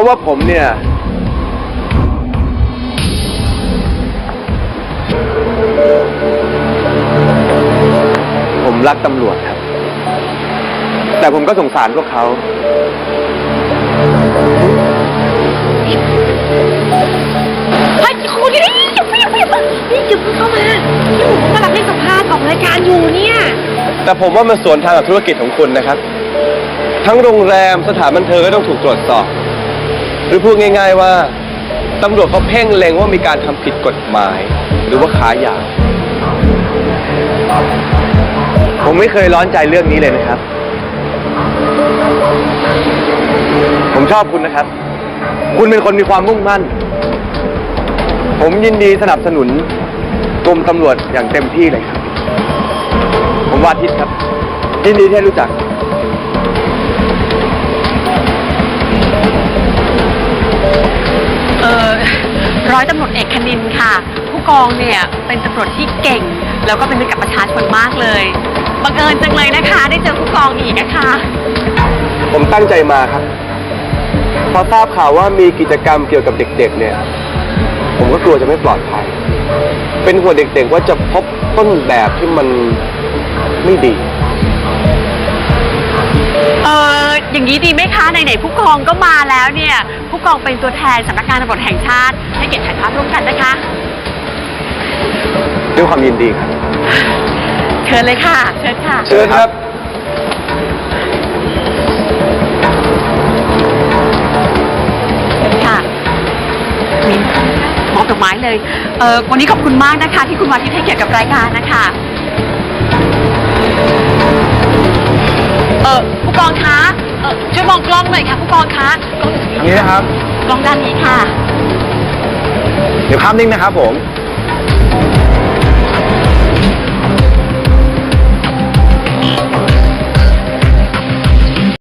ราะว่าผมเนี่ย ผมรักตำรวจครับ แต่ผมก็สงสารพวกเขา เฮ้ยคุณนี่อย่าเพิ่งอย่าเพิ่งอย่าเพิ่งนี่อย่าเพิ่งเข้ามานี่ผมกำลังเล่นสัมภาษณ์ออกรายการอยู่เนี่ย แต่ผมว่ามันสวนทางกับธุรกิจของคุณนะครับ ทั้งโรงแรมสถานบันเทิงก็ต้องถูกตรวจสอบ หรือพูดง่าย ๆว่าตำรวจเขาเพ่งเล็งว่ามีการทำผิดกฎหมาย หรือว่าค้ายยาผมไม่เคยร้อนใจเรื่องนี้เลยนะครับ ผมชอบคุณนะครับ คุณเป็นคนมีความมุ่งมั่น ผมยินดีสนับสนุนกรมตำรวจอย่างเต็มที่เลยครับ ผมวาทิตครับยินดีที่รู้จัก ผู้กองเนี่ยเป็นตำรวจที่เก่ง แล้วก็เป็นมิตรกับประชาชนมากเลยบังเอิญจังเลยนะคะ ได้เจอผู้กองอีกนะคะ ผมตั้งใจมาครับ พอทราบข่าวว่ามีกิจกรรมเกี่ยวกับเด็ก ๆ เนี่ย ผมก็กลัวจะไม่ปลอดภัย เป็นห่วงเด็ก ๆ ว่าจะพบต้นแบบที่มันไม่ดี เอออย่างนี้ดีไหมคะไหนๆผู้กองก็มาแล้วเนี่ย ผู้กองเป็นตัวแทนสำนักงานตำรวจแห่งชาติให้เกียรติถ่ายภาพร่วมกันนะคะ ด้วยความยินดีครับ เชิญเลยค่ะ เชิญค่ะ เชิญครับ ค่ะมิ้นมอบดอกไม้เลย เออวันนี้ขอบคุณมากนะคะ ที่คุณมาที่ให้เกียรติกับรายการนะคะ เออผู้กองคะ เออช่วยมองกล้องหน่อยค่ะ ผู้กองคะกล้องอยู่ตรงนี่นะครับ กล้องด้านนี้ค่ะ เดี๋ยวภาพนิ่งนะครับผมค